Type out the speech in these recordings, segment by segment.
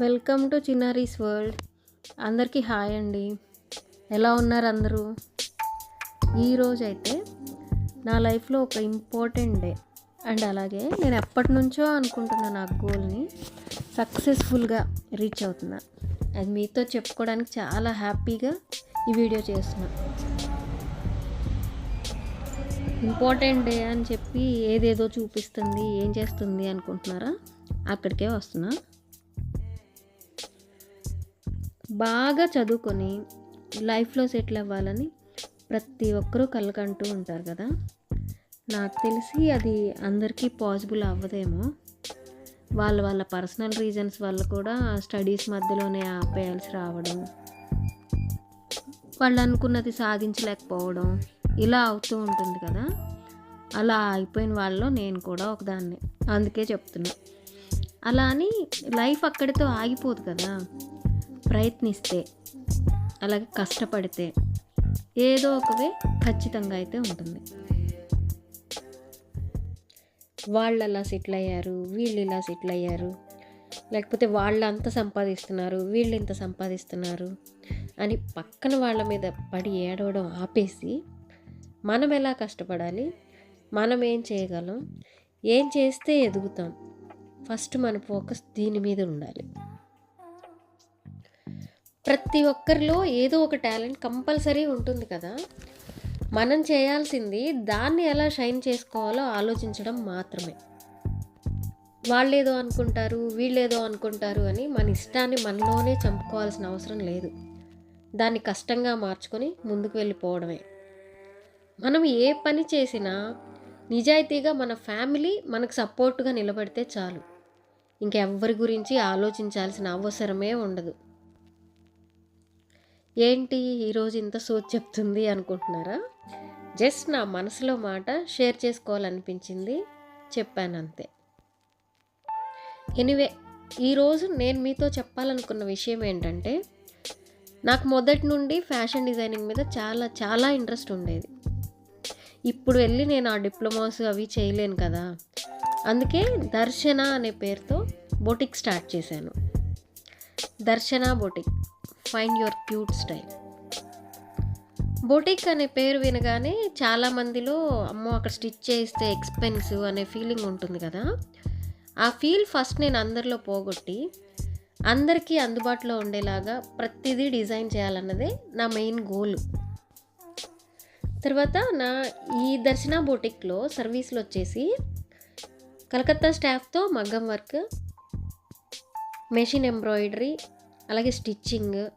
Welcome to చిన్నారీస్ world. అందరికీ hi అండి. ఎలా ఉన్నారు అందరూ? ఈరోజు అయితే నా లైఫ్లో ఒక ఇంపార్టెంట్ డే. అండ్ అలాగే నేను ఎప్పటి నుంచో అనుకుంటున్న నా గోల్ని సక్సెస్ఫుల్గా రీచ్ అవుతున్నా. అది మీతో చెప్పుకోవడానికి చాలా హ్యాపీగా ఈ వీడియో చేస్తున్నా. ఇంపార్టెంట్ డే అని చెప్పి ఏదేదో చూపిస్తుంది ఏం చేస్తుంది అనుకుంటున్నారా? అక్కడికే వస్తున్నా. బాగా చదువుకొని లైఫ్లో సెటిల్ అవ్వాలని ప్రతి ఒక్కరూ కలకంటూ ఉంటారు కదా. నాకు తెలిసి అది అందరికీ పాసిబుల్ అవ్వదేమో. వాళ్ళ వాళ్ళ పర్సనల్ రీజన్స్ వల్ల కూడా స్టడీస్ మధ్యలోనే ఆపేయాల్సి రావడం వాళ్ళు అనుకున్నది సాధించలేకపోవడం ఇలా అవుతూ ఉంటుంది కదా. అలా అయిపోయిన వాళ్ళలో నేను కూడా ఒకదాన్ని అందుకే చెప్తున్నా. అలా అని లైఫ్ అక్కడితో ఆగిపోదు కదా. ప్రయత్నిస్తే అలాగే కష్టపడితే ఏదో ఒక వే ఖచ్చితంగా అయితే ఉంటుంది. వాళ్ళు అలా సెటిల్ అయ్యారు? వీళ్ళు ఇలా సెటిల్ అయ్యారు? లేకపోతే వాళ్ళు అంత సంపాదిస్తున్నారు? వీళ్ళు ఇంత సంపాదిస్తున్నారు? అని పక్కన వాళ్ళ మీద పడి ఏడవడం ఆపేసి మనం ఎలా కష్టపడాలి? మనం ఏం చేయగలం? ఏం చేస్తే ఎదుగుతాం? ఫస్ట్ మన ఫోకస్ దీని మీద ఉండాలి. ప్రతి ఒక్కరిలో ఏదో ఒక టాలెంట్ కంపల్సరీ ఉంటుంది కదా. మనం చేయాల్సింది దాన్ని ఎలా షైన్ చేసుకోవాలో ఆలోచించడం మాత్రమే. వాళ్ళేదో అనుకుంటారు వీళ్ళేదో అనుకుంటారు అని మన ఇష్టాన్ని మనలోనే చంపుకోవాల్సిన అవసరం లేదు. దాన్ని కష్టంగా మార్చుకొని ముందుకు వెళ్ళిపోవడమే. మనం ఏ పని చేసినా నిజాయితీగా మన ఫ్యామిలీ మనకు సపోర్ట్గా నిలబడితే చాలు. ఇంకెవ్వరి గురించి ఆలోచించాల్సిన అవసరమే ఉండదు. ఏంటి ఈరోజు ఇంత సోచ్ చెప్తుంది అనుకుంటున్నారా? జస్ట్ నా మనసులో మాట షేర్ చేసుకోవాలనిపించింది. చెప్పాను అంతే ఎనివే ఈరోజు నేను మీతో చెప్పాలనుకున్న విషయం ఏంటంటే నాకు మొదటి నుండి ఫ్యాషన్ డిజైనింగ్ మీద చాలా చాలా ఇంట్రెస్ట్ ఉండేది. ఇప్పుడు వెళ్ళి నేను ఆ డిప్లొమాస్ అవి చేయలేను కదా. అందుకే దర్శన అనే పేరుతో బొటిక్ స్టార్ట్ చేశాను. Darshana boutique. Find your cute style boutique అనే పేరు వినగానే చాలా మందిలో అమ్మో అక్కడ స్టిచ్ చేస్తే ఎక్స్పెన్సివ్ అనే ఫీలింగ్ ఉంటుంది కదా. ఆ ఫీల్ ఫస్ట్ నేను అందరిలో పోగొట్టి అందరికీ అందుబాటులో ఉండేలాగా ప్రతిదీ డిజైన్ చేయాలన్నదే నా మెయిన్ గోల్ తర్వాత నా ఈ దర్శన బొటిక్లో సర్వీసులు వచ్చేసి కలకత్తా స్టాఫ్తో మగ్గం వర్క్ మెషిన్ ఎంబ్రాయిడరీ అలాగే స్టిచ్చింగ్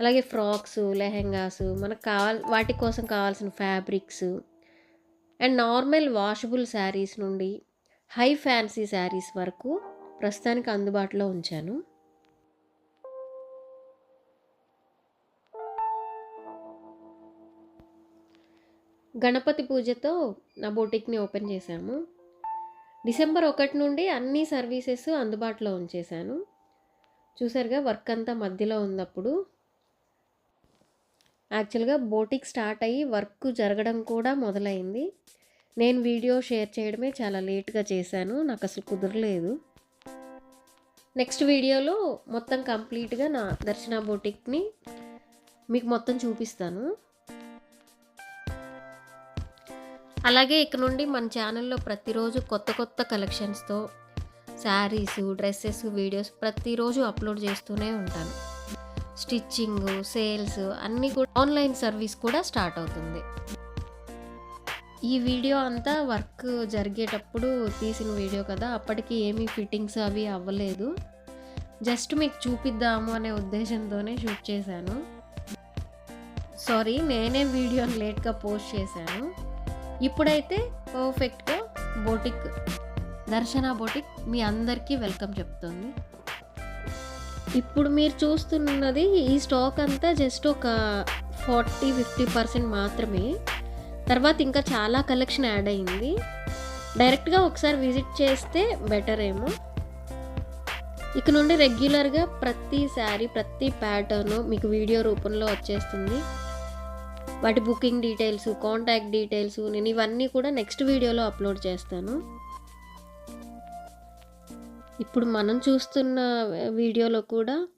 అలాగే ఫ్రాక్స్ లెహెంగాస్ మనకు కావాల్ వాటి కోసం కావాల్సిన fabrics. And normal washable saris నుండి హై ఫ్యాన్సీ శారీస్ వరకు ప్రస్తుతానికి అందుబాటులో ఉంచాను. గణపతి పూజతో నా బొటిక్ని ఓపెన్ చేశాము. డిసెంబర్ ఒకటి నుండి అన్ని సర్వీసెస్ అందుబాటులో ఉంచేశాను. చూసారుగా వర్క్ అంతా మధ్యలో ఉన్నప్పుడు. యాక్చువల్గా బోటిక్ స్టార్ట్ అయ్యి వర్క్ జరగడం కూడా మొదలైంది. నేను వీడియో షేర్ చేయడమే చాలా లేట్గా చేశాను నాకు అసలు కుదరలేదు. నెక్స్ట్ వీడియోలో మొత్తం కంప్లీట్గా నా దర్శన బోటిక్ని మీకు మొత్తం చూపిస్తాను. అలాగే ఇక నుండి మన ఛానల్లో ప్రతిరోజు కొత్త కొత్త కలెక్షన్స్తో శారీస్ డ్రెస్సెస్ వీడియోస్ ప్రతిరోజు అప్లోడ్ చేస్తూనే ఉంటాను. స్టిచ్చింగ్ సేల్స్ అన్నీ కూడా ఆన్లైన్ సర్వీస్ కూడా స్టార్ట్ అవుతుంది. ఈ వీడియో అంతా వర్క్ జరిగేటప్పుడు తీసిన వీడియో కదా అప్పటికి ఏమీ ఫిట్టింగ్స్ అవి అవ్వలేదు. జస్ట్ మీకు చూపిద్దాము అనే ఉద్దేశంతోనే షూట్ చేశాను. సారీ నేనే వీడియోని లేట్గా పోస్ట్ చేశాను. ఇప్పుడైతే పర్ఫెక్ట్గా బోటిక్ దర్శన బోటిక్ మీ అందరికీ వెల్కమ్ చెప్తుంది. ఇప్పుడు మీరు చూస్తున్నది ఈ స్టాక్ అంతా జస్ట్ ఒక ఫార్టీ ఫిఫ్టీ పర్సెంట్ మాత్రమే. తర్వాత ఇంకా చాలా కలెక్షన్ యాడ్ అయింది. డైరెక్ట్గా ఒకసారి విజిట్ చేస్తే బెటర్ ఏమో. ఇక నుండి రెగ్యులర్గా ప్రతి శారీ ప్రతి ప్యాటర్ను మీకు వీడియో రూపంలో వచ్చేస్తుంది. వాటి బుకింగ్ డీటెయిల్స్ కాంటాక్ట్ డీటెయిల్స్ నేను ఇవన్నీ కూడా నెక్స్ట్ వీడియోలో అప్లోడ్ చేస్తాను. ఇప్పుడు మనం చూస్తున్న వీడియోలో కూడా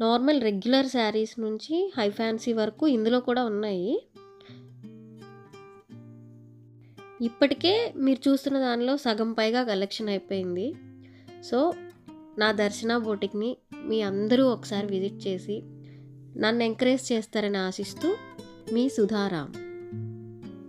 నార్మల్ రెగ్యులర్ శారీస్ నుంచి హై ఫ్యాన్సీ వరకు ఇందులో కూడా ఉన్నాయి. ఇప్పటికే మీరు చూస్తున్న దానిలో సగం పైగా కలెక్షన్ అయిపోయింది. సో నా దర్శన బోటిక్ని మీ అందరూ ఒకసారి విజిట్ చేసి నన్ను ఎంకరేజ్ చేస్తారని ఆశిస్తూ మీ సుధారాం